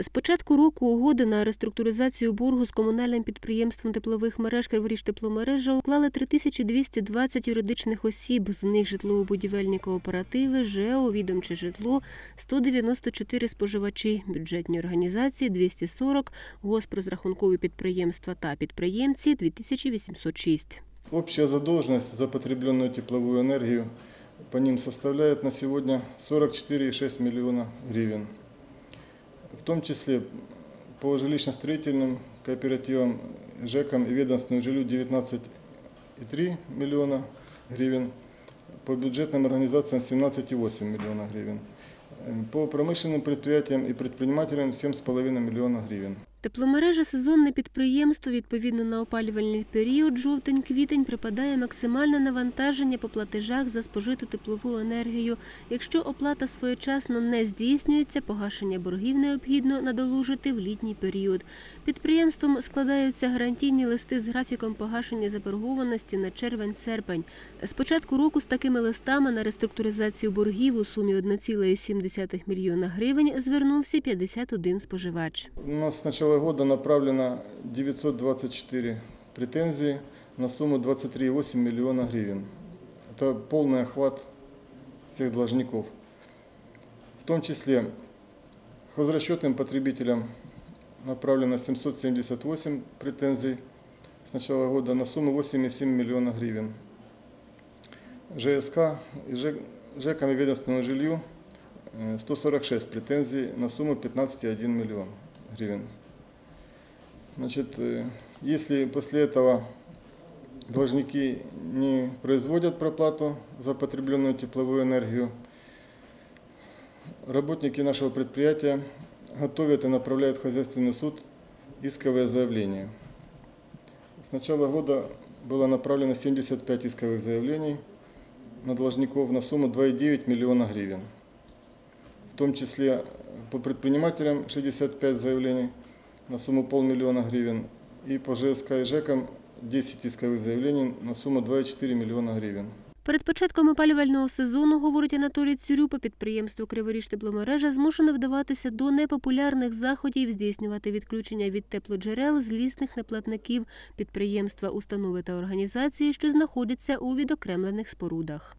З початку року угоди на реструктуризацію боргу з комунальним підприємством теплових мереж Криворіж тепломережа уклали 3220 юридичних осіб, з них житлово-будівельні кооперативи, ЖЕО, відомче житло, 194 споживачі, бюджетні організації 240, госпрозрахункові підприємства та підприємці 2806. Общая задолженность за потребленную тепловую энергию по ним составляет на сегодня 44,6 миллиона гривен В том числе по жилищно-строительным кооперативам, ЖЭКам и ведомственному жилью 19,3 миллиона гривен, по бюджетным организациям 17,8 миллиона гривен, Э, по промышленным предприятиям и предпринимателям 7,5 миллиона гривен. Тепломережа сезонне підприємство. Відповідно на опалювальний період, жовтень-квітень припадає максимальне навантаження по платежах за спожиту теплову енергію. Якщо оплата своєчасно не здійснюється, погашення боргів необхідно надолужити в літній період. Підприємством складаються гарантійні листи з графіком погашення заборгованості на червень-серпень. З початку року з такими листами на реструктуризацію боргів у сумі 1,7 мільйона гривень звернувся 51 споживач. У нас почали 2020 года направлено 924 претензии на сумму 23,8 миллиона гривен. Это полный охват всех должников. В том числе хозрасчетным потребителям направлено 778 претензий с начала года на сумму 8,7 миллиона гривен. ЖСК и ЖЭКам и ведомственному жилью э, 146 претензий на сумму 15,1 миллион гривен. Значит, э, если после этого должники не производят проплату за потребленную тепловую энергию, работники нашего предприятия готовят и направляют в хозяйственный суд исковое заявление. С начала года было направлено 75 исковых заявлений на должников на сумму 2,9 миллиона гривен. В том числе по предпринимателям 65 заявлений на сумму полмиллиона гривен и по ЖСК и ЖЭКам 10 исковых заявлений на сумму 2,4 миллиона гривен. Перед початком опалювального сезону, говорить Анатолій Цюрюпа, підприємство Криворіж тепломережа змушено вдаватися до непопулярних заходів, здійснювати відключення від теплоджерел з лісних неплатників, підприємства, установи та організації, що знаходяться у відокремлених спорудах.